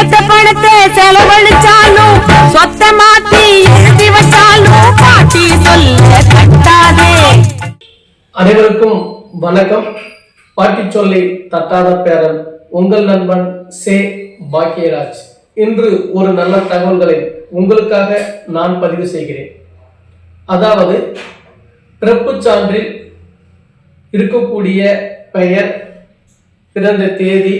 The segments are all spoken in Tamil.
சேர்த்த பணத்தை செலவழிச்சாலும் சொத்த மாத்தி எழுதி வச்சாலும் பாட்டி சொல்ல தட்டாதே அனைவருக்கும் வணக்கம். பாட்டி சொல்லி தட்டாத பேரன் உங்கள் நண்பன் சே பாக்கியராஜ். இன்று ஒரு நல்ல தகவல்களை உங்களுக்காக நான் பதிவு செய்கிறேன். அதாவது பிறப்பு சான்றில் இருக்கக்கூடிய பெயர் பிறந்த தேதி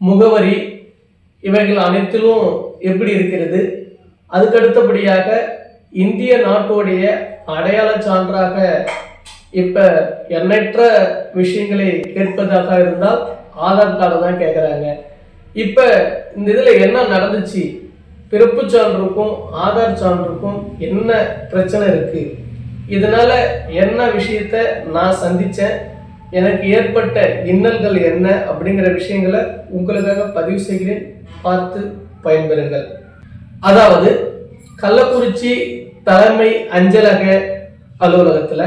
முகவரி இவைகள் அனைத்திலும் எப்படி இருக்கிறது? அதுக்கடுத்தபடியாக இந்திய நாட்டுடைய அடையாள சான்றாக இப்ப எண்ணற்ற விஷயங்களை கேட்பதாக இருந்தால் ஆதார் கார்டு தான் கேட்குறாங்க. இப்ப இந்த இதில் என்ன நடந்துச்சு? பிறப்பு சான்றுக்கும் ஆதார் சான்றுக்கும் என்ன பிரச்சனை இருக்கு? இதனால என்ன விஷயத்த நான் சந்தித்தேன் எனக்கு ஏற்பட்ட இன்னல்கள் என்ன அப்படிங்கிற விஷயங்களை உங்களுக்காக பதிவு செய்கிறேன். பார்த்து பயன்பெறுங்கள். அதாவது கள்ளக்குறிச்சி தலைமை அஞ்சலக அலுவலகத்தில்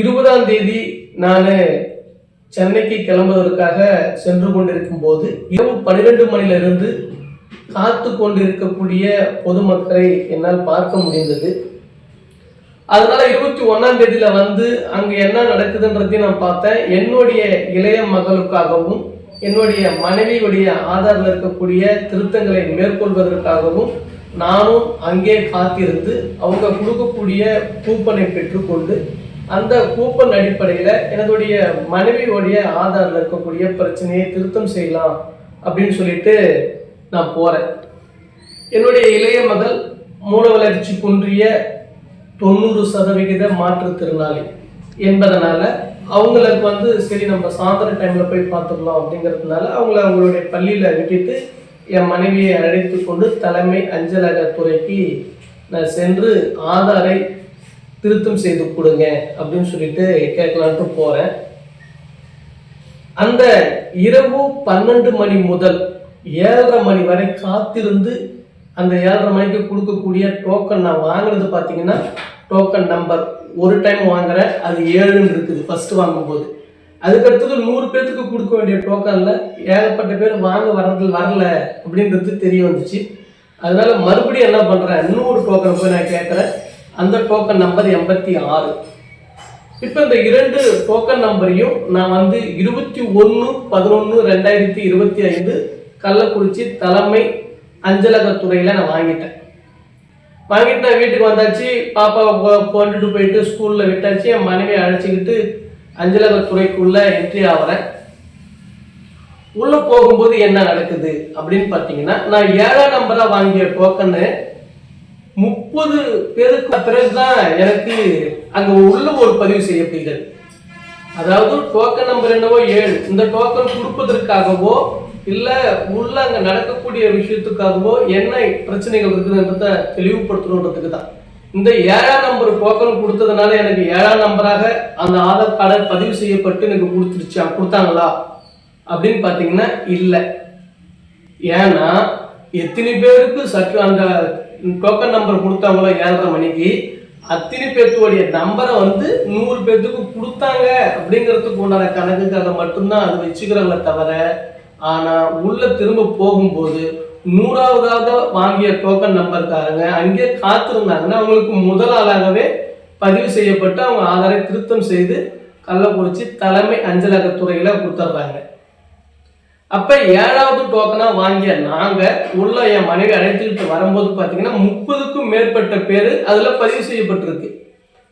இருபதாம் தேதி நான் சென்னைக்கு கிளம்புவதற்காக சென்று கொண்டிருக்கும் போது இரவு பன்னிரெண்டு மணிலிருந்து காத்து கொண்டிருக்கக்கூடிய பொதுமக்களை என்னால் பார்க்க முடிந்தது. அதனால இருபத்தி ஒன்னாம் தேதியில வந்து அங்க என்ன நடக்குதுன்றதையும் நான் பார்த்தேன். என்னுடைய இளைய மகளுக்காகவும் என்னுடைய மனைவியுடைய ஆதாரில் இருக்கக்கூடிய திருத்தங்களை மேற்கொள்வதற்காகவும் நானும் அங்கே காத்திருந்து அவங்க கொடுக்கக்கூடிய கூப்பனை பெற்றுக்கொண்டு அந்த கூப்பன் அடிப்படையில் என்னுடைய மனைவியுடைய ஆதாரில் இருக்கக்கூடிய பிரச்சனையை திருத்தம் செய்யலாம் அப்படின்னு சொல்லிட்டு நான் போகிறேன் என்னுடைய இளைய மகள் மூல வளர்ச்சி குன்றிய தொண்ணூறு சதவிகித மாற்றுத்திறனாளி என்பதனால அவங்களுக்கு வந்து சரி நம்ம சாயந்தர டைம்ல போய் பார்த்துக்கலாம் அப்படிங்கிறதுனால அவங்கள அவங்களுடைய பள்ளியில விட்டுட்டு என் மனைவியை அழைத்து கொண்டு தலைமை அஞ்சலக துறைக்கு நான் சென்று ஆதாரை திருத்தம் செய்து கொடுங்க அப்படின்னு சொல்லிட்டு கேட்கலான்ட்டு போறேன். அந்த இரவு பன்னெண்டு மணி முதல் ஏழரை மணி வரை காத்திருந்து அந்த ஏழரை மணிக்கு கொடுக்கக்கூடிய டோக்கன் நான் வாங்குறது பார்த்தீங்கன்னா டோக்கன் நம்பர் ஒரு டைம் வாங்குறேன் அது ஏழுன்னு இருக்குது ஃபர்ஸ்ட் வாங்கும்போது. அதுக்கடுத்தது நூறு பேர்த்துக்கு கொடுக்க வேண்டிய டோக்கனில் ஏகப்பட்ட பேர் வாங்க வர்றது வரல அப்படின்றது தெரிய வந்துச்சு. அதனால மறுபடியும் என்ன பண்ணுறேன் இன்னொரு டோக்கன் போய் நான் கேட்குறேன் அந்த டோக்கன் நம்பர் எண்பத்தி ஆறு. இப்போ இந்த இரண்டு டோக்கன் நம்பரையும் நான் வந்து இருபத்தி ஒன்று பதினொன்று ரெண்டாயிரத்தி இருபத்தி ஐந்து கள்ளக்குறிச்சி தலைமை அஞ்சலகத்துறையில் நான் வாங்கிட்டேன். வாங்கிட்டு நான் வீட்டுக்கு வந்தாச்சு பாப்பாவை கொ- கொண்டுட்டு போயிட்டு ஸ்கூலில் விட்டாச்சு என் மனைவியை அழைச்சிக்கிட்டு அஞ்சலகத்துறைக்குள்ளே என்ட்ரி ஆகிறேன் உள்ளே போகும்போது என்ன நடக்குது அப்படின்னு பார்த்தீங்கன்னா நான் ஏழாம் நம்பராக வாங்கிய டோக்கனு முப்பது பேருக்கு பிறகு தான் எனக்கு அங்கே உள்ள ஒரு பதிவு செய்யப்படுகிறது. அதாவது டோக்கன் நம்பர் என்னவோ ஏழு. இந்த டோக்கன் கொடுப்பதற்காகவோ இல்லை உள்ள அங்கே நடக்கக்கூடிய விஷயத்துக்காகவோ என்ன பிரச்சனைகள் இருக்குதுன்றத தெளிவுபடுத்தணுன்றதுக்கு தான் இந்த ஏழாம் நம்பர் டோக்கன் கொடுத்ததுனால எனக்கு ஏழாம் நம்பராக அந்த ஆதார் கார்டை பதிவு செய்யப்பட்டு எனக்கு கொடுத்துருச்சா கொடுத்தாங்களா? அப்படின்னு பார்த்தீங்கன்னா இல்லை. ஏன்னா எத்தனை பேருக்கு சற்று அந்த டோக்கன் நம்பர் கொடுத்தாங்களோ ஏழரை மணிக்கு அத்தனை பேர்த்துடைய நம்பரை வந்து நூறு பேர்த்துக்கு கொடுத்தாங்க அப்படிங்கிறதுக்கு உண்டான கணக்குக்காக மட்டும்தான் அது வச்சுக்கிறாங்களே தவிர ஆனா உள்ள திரும்ப போகும்போது நூறாவதாக வாங்கிய டோக்கன் நம்பர்காரங்க அங்கே காத்திருந்தாங்கன்னா அவங்களுக்கு முதல் ஆளாகவே பதிவு செய்யப்பட்டு அவங்க ஆதாரை திருத்தம் செய்து கள்ளக்குறிச்சி தலைமை அஞ்சலகத்துறையில கொடுத்துட்றாங்க அப்ப ஏழாவது டோக்கனா வாங்கிய நாங்க உள்ள என் மனைவி அழைத்துக்கிட்டு வரும்போது பாத்தீங்கன்னா முப்பதுக்கும் மேற்பட்ட பேரு அதுல பதிவு செய்யப்பட்டிருக்கு.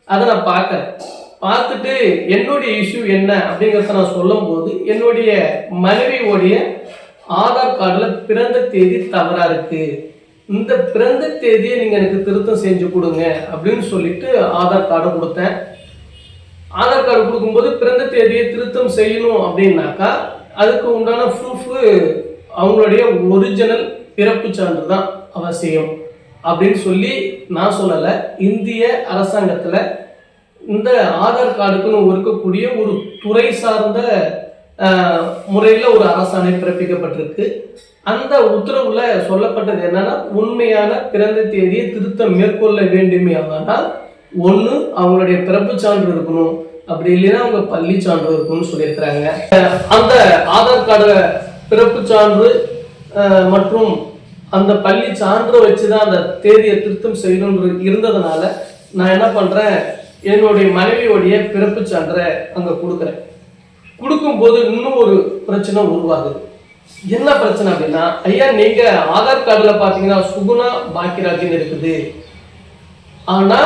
அதை நான் பார்க்கறேன் பார்த்துட்டு என்னுடைய இஷ்யூ என்ன அப்படிங்கிறத நான் சொல்லும் போது என்னுடைய மனைவியோடைய ஆதார் கார்டில் பிறந்த தேதி தவறா இருக்கு. இந்த பிறந்த தேதியை நீங்க எனக்கு திருத்தம் செஞ்சு கொடுங்க அப்படின்னு சொல்லிட்டு ஆதார் கார்டு கொடுத்தேன். ஆதார் கார்டு கொடுக்கும்போது பிறந்த தேதியை திருத்தம் செய்யணும் அப்படின்னாக்கா அதுக்கு உண்டான ப்ரூஃபு அவங்களுடைய ஒரிஜினல் பிறப்பு சான்று தான் அவசியம் அப்படின்னு சொல்லி நான் சொல்லலை இந்திய அரசாங்கத்தில் இந்த ஆதார் கார்டுக்குன்னு இருக்கக்கூடிய ஒரு துறை சார்ந்த முறையில் ஒரு அரசாணை பிறப்பிக்கப்பட்டிருக்கு. அந்த உத்தரவுல சொல்லப்பட்டது என்னன்னா உண்மையான பிறந்த தேதியை திருத்தம் மேற்கொள்ள வேண்டுமே ஆனால் ஒன்று அவங்களுடைய பிறப்பு சான்று இருக்கணும். அப்படி இல்லைன்னா அவங்க பள்ளி சான்று இருக்கணும்னு சொல்லியிருக்கிறாங்க. அந்த ஆதார் கார்டு பிறப்பு சான்று மற்றும் அந்த பள்ளி சான்று வச்சு தான் அந்த தேதியை திருத்தம் செய்யணும்னு இருந்ததுனால நான் என்ன பண்ணுறேன் என்னுடைய மனைவியோடைய பிறப்பு சான்றை அங்கே கொடுக்குறேன். கொடுக்கும்போது இன்னும் ஒரு பிரச்சனை உருவாகுது. என்ன பிரச்சனை அப்படின்னா ஐயா நீங்க ஆதார் கார்டில் பார்த்தீங்கன்னா சுகுணா பாக்கியராஜன் இருக்குது. ஆனா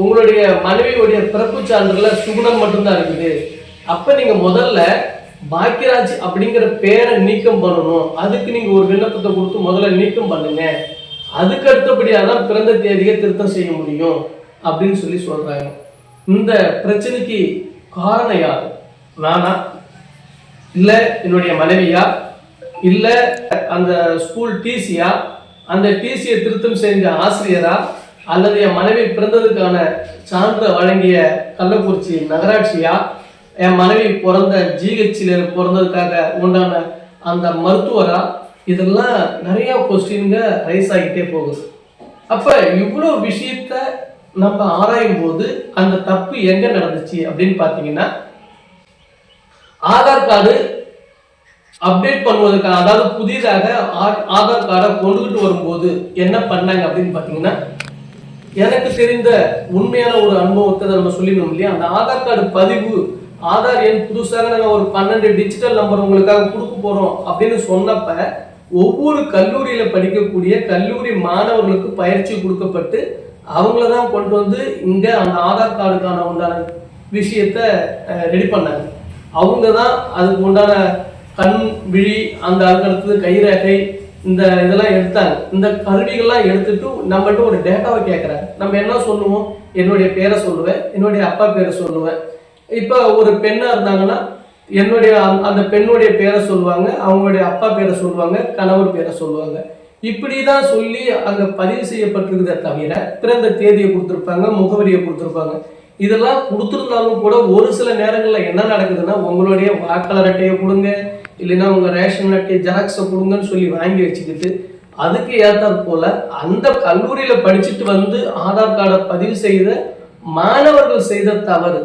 உங்களுடைய மனைவியுடைய பிறப்பு சான்றுல சுகுணம் மட்டும்தான் இருக்குது. அப்ப நீங்க முதல்ல பாக்கியராஜ் அப்படிங்கிற பேரை நீக்கம் பண்ணணும். அதுக்கு நீங்க ஒரு விண்ணப்பத்தை கொடுத்து முதல்ல நீக்கம் பண்ணுங்க. அதுக்கு அடுத்தபடியாக தான் பிறந்த தேதியை திருத்தம் செய்ய முடியும் அப்படின்னு சொல்லி சொல்றாங்க. இந்த பிரச்சனைக்கு காரணம் யார்? நானா? இல்ல என்னுடைய மனைவியா? இல்ல அந்த ஸ்கூல் டிசியா அந்த டிசியை திருத்தம் செஞ்ச ஆசிரியரா? அல்லது என் மனைவி பிறந்ததுக்கான சான்று வழங்கிய கள்ளக்குறிச்சி நகராட்சியா? என் மனைவி பிறந்த ஜிஹெச்சில் பிறந்ததுக்காக உண்டான அந்த மருத்துவரா? இதெல்லாம் நிறைய கொஸ்டின்க ரைஸ் ஆகிட்டே போகுது. அப்ப இவ்வளோ விஷயத்த நம்ம ஆராயும் போது அந்த தப்பு எங்க நடந்துச்சு அப்படின்னு பார்த்தீங்கன்னா ஆதார் கார்டு அப்டேட் பண்ணுவதற்கான அதாவது புதிதாக ஆதார் கார்டை கொண்டுகிட்டு வரும்போது என்ன பண்ணாங்க அப்படின்னு பார்த்தீங்கன்னா எனக்கு தெரிந்த உண்மையான ஒரு அனுபவத்தை நம்ம சொல்லிடணும் இல்லையா? அந்த ஆதார் கார்டு பதிவு ஆதார் எண் புதுசாக நாங்கள் ஒரு பன்னெண்டு டிஜிட்டல் நம்பர் உங்களுக்காக கொடுக்க போறோம் அப்படின்னு சொன்னப்ப ஒவ்வொரு கல்லூரியில் படிக்கக்கூடிய கல்லூரி மாணவர்களுக்கு பயிற்சி கொடுக்கப்பட்டு அவங்கள தான் கொண்டு வந்து இங்கே அந்த ஆதார் கார்டுக்கான உண்டான விஷயத்த ரெடி பண்ணாங்க. அவங்க தான் அதுக்கு உண்டான கண் விழி அந்த அதுக்கு அடுத்தது கைரேகை இந்த இதெல்லாம் எடுத்தாங்க. இந்த கருவிகள்லாம் எடுத்துட்டு நம்மகிட்ட ஒரு டேட்டாவை கேட்குறாங்க நம்ம என்ன சொல்லுவோம்? என்னுடைய பேரை சொல்லுவேன் என்னுடைய அப்பா பேரை சொல்லுவேன். இப்போ ஒரு பெண்ணாக இருந்தாங்கன்னா என்னுடைய அந்த பெண்ணுடைய பேரை சொல்லுவாங்க அவங்களுடைய அப்பா பேரை சொல்லுவாங்க கணவர் பேரை சொல்லுவாங்க. இப்படி தான் சொல்லி அங்க பதிவு செய்யப்பட்டிருக்கிறத தவிர பிறந்த தேதியை கொடுத்துருப்பாங்க முகவரியை கொடுத்துருப்பாங்க. இதெல்லாம் கொடுத்துருந்தாலும் கூட ஒரு சில நேரங்களில் என்ன நடக்குதுன்னா உங்களுடைய வாக்காளர் அட்டையை கொடுங்க இல்லைன்னா உங்கள் ரேஷன் அட்டையை ஜெராக்ஸை கொடுங்கன்னு சொல்லி வாங்கி வச்சுக்கிட்டு அதுக்கு ஏற்றாற் போல அந்த கல்லூரியில் படிச்சுட்டு வந்து ஆதார் கார்டை பதிவு செய்த மாணவர்கள் செய்த தவறு.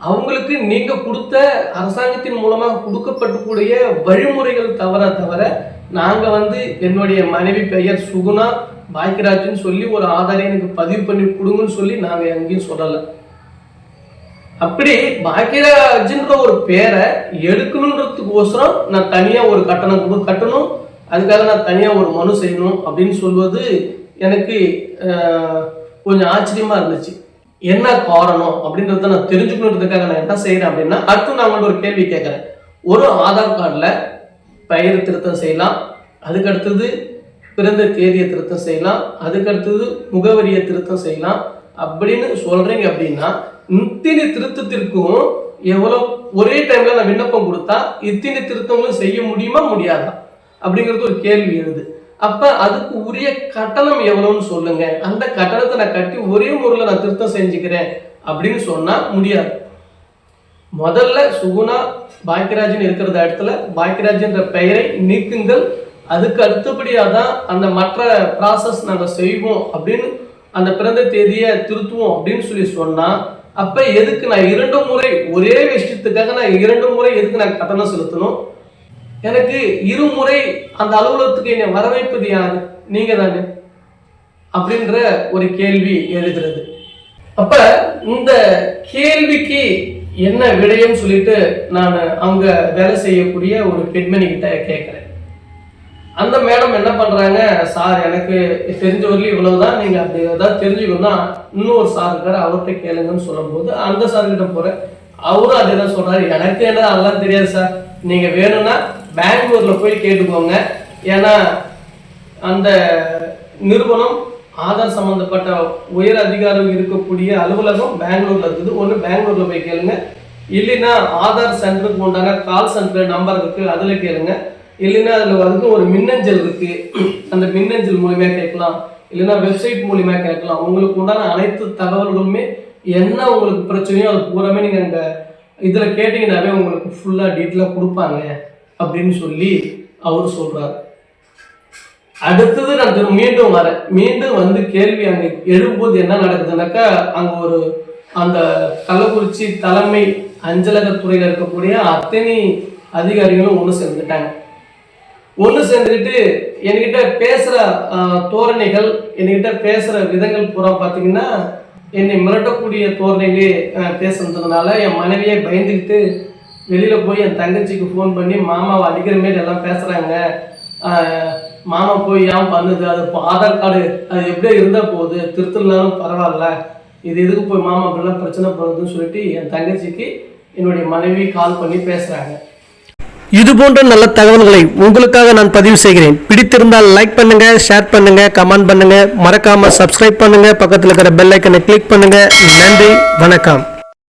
அவங்களுக்கு நீங்கள் கொடுத்த அரசாங்கத்தின் மூலமாக கொடுக்கப்பட்டக்கூடிய வழிமுறைகள் தவற தவிர நாங்கள் வந்து என்னுடைய மனைவி பெயர் சுகுணா பாக்கியராஜ்னு சொல்லி ஒரு ஆதாரை எனக்கு பதிவு பண்ணி கொடுங்கன்னு சொல்லி நாங்கள் எங்கேயும் சொல்லலை. அப்படி பாக்கியராஜ்ன்ற ஒரு பேரை எடுக்கணுன்றதுக்கோசரம் நான் தனியாக ஒரு கட்டணம் கொடு கட்டணும். அதுக்காக நான் தனியாக ஒரு மனு செய்யணும் அப்படின்னு சொல்வது எனக்கு கொஞ்சம் ஆச்சரியமாக இருந்துச்சு. என்ன காரணம் அப்படின்றத நான் தெரிஞ்சுக்கணுன்றதுக்காக நான் என்ன செய்கிறேன் அப்படின்னா அடுத்து நான் உங்கள்ட்ட ஒரு கேள்வி கேட்குறேன் ஒரு ஆதார் கார்டில் பெயர் திருத்தம் செய்யலாம். அதுக்கு அடுத்தது பிறந்த தேதியை திருத்தம் செய்யலாம். அதுக்கு அடுத்தது முகவரியை திருத்தம் செய்யலாம். அப்படின்னு சொல்றீங்க அப்படின்னா இத்தினி திருத்தத்திற்கும் எவ்வளோ ஒரே டைம்ல நான் விண்ணப்பம் கொடுத்தா இத்தினி திருத்தங்களும் செய்ய முடியுமா முடியாதா? அப்படிங்கிறது ஒரு கேள்வி எழுது. அப்ப அதுக்கு உரிய கட்டணம் எவ்வளோன்னு சொல்லுங்க. அந்த கட்டணத்தை நான் கட்டி ஒரே முறையில் நான் திருத்தம் செஞ்சுக்கிறேன் அப்படின்னு சொன்னா முடியாது. முதல்ல சுகுணா பாக்கியராஜன் இருக்கிற இடத்துல பாக்கியராஜன்ற பெயரை நீக்குங்கள். அதுக்கு அடுத்தபடியாக தான் அந்த மற்ற ப்ராசஸ் நாங்கள் செய்வோம் அப்படின்னு அந்த பிறந்த தேதியை திருத்துவோம் அப்படின்னு சொல்லி சொன்னால் அப்போ எதுக்கு நான் இரண்டு முறை ஒரே விஷயத்துக்காக நான் இரண்டு முறை எதுக்கு நான் கட்டணம் செலுத்தணும்? எனக்கு இருமுறை அந்த அலுவலகத்துக்கு என்னை வரவேற்பது யாரு? நீங்கள் தானே. அப்படின்ற ஒரு கேள்வி எழுதுறது அப்ப இந்த கேள்விக்கு என்ன விடையும் சொல்லிட்டு நான் அவங்க வேலை செய்யக்கூடிய ஒரு பெண்மணி கிட்ட கேட்குறேன் அந்த மேடம் என்ன பண்றாங்க சார் எனக்கு தெரிஞ்ச வரலையும் இவ்வளவுதான். நீங்க அப்படி ஏதாவது தெரிஞ்சுக்கணும்னா இன்னொரு சார் இருக்காரு அவர்கிட்ட கேளுங்கன்னு சொல்லும்போது அந்த சார் கிட்ட போறேன். அவரும் அதே தான் சொல்றாரு. எனக்கு என்ன அதெல்லாம் தெரியாது சார். நீங்க வேணும்னா பெங்களூர்ல போய் கேட்டுக்கோங்க. ஏன்னா அந்த நிறுவனம் ஆதார் சம்மந்தப்பட்ட உயர் அதிகாரம் இருக்கக்கூடிய அலுவலகம் பெங்களூர்ல இருக்குது. ஒன்று பெங்களூர்ல போய் கேளுங்க. இல்லைன்னா ஆதார் சென்டருக்கு உண்டான கால் சென்டர் நம்பர் இருக்கு. அதில் கேளுங்க. இல்லைன்னா அதில் வந்து ஒரு மின்னஞ்சல் இருக்கு. அந்த மின்னஞ்சல் மூலியமா கேட்கலாம். இல்லைன்னா வெப்சைட் மூலியமா கேட்கலாம். உங்களுக்கு உண்டான அனைத்து தகவல்களுமே என்ன உங்களுக்கு பிரச்சனையோ அது பூராமே நீங்கள் அந்த இதில் கேட்டீங்கன்னாவே உங்களுக்கு ஃபுல்லாக டீட்டெயிலாக கொடுப்பாங்க. அப்படின்னு சொல்லி அவர் சொல்கிறார் அடுத்தது நான் மீண்டும் வரேன் மீண்டும் வந்து கேள்வி அங்க எழும்போது என்ன நடக்குதுனாக்கா அங்க ஒரு அந்த கள்ளக்குறிச்சி தலைமை அஞ்சலகத்துறையில இருக்கக்கூடிய அத்தனை அதிகாரிகளும் ஒன்று சேர்ந்துட்டாங்க ஒன்று சேர்ந்துக்கிட்டு என்கிட்ட பேசுகிற தோரணைகள் என்கிட்ட பேசுகிற விதங்கள் பூரா பார்த்தீங்கன்னா என்னை மிரட்டக்கூடிய தோரணைகளே அஹ், பேசுனதுனால என் மனைவியை பயந்துக்கிட்டு வெளியில் போய் என் தங்கச்சிக்கு ஃபோன் பண்ணி மாமாவை அடிக்கிற மாரி எல்லாம் பேசுகிறாங்க மாமா போய் ஏன் பண்ணுது? அது இப்போ ஆதார் கார்டு அது எப்படியே இருந்தால் போகுது. திருத்தலாலும் பரவாயில்ல. இது எதுக்கு போய் மாமா அப்படிலாம் பிரச்சனை பண்ணுதுன்னு சொல்லிட்டு என் தங்கச்சிக்கு என்னுடைய மனைவி கால் பண்ணி பேசுகிறாங்க இது போன்ற நல்ல தகவல்களை உங்களுக்காக நான் பதிவு செய்கிறேன். பிடித்திருந்தால் லைக் பண்ணுங்க ஷேர் பண்ணுங்க கமெண்ட் பண்ணுங்க. மறக்காம சப்ஸ்கிரைப் பண்ணுங்க. பக்கத்தில் இருக்கிற பெல் ஐக்கனை கிளிக் பண்ணுங்க. நன்றி வணக்கம்.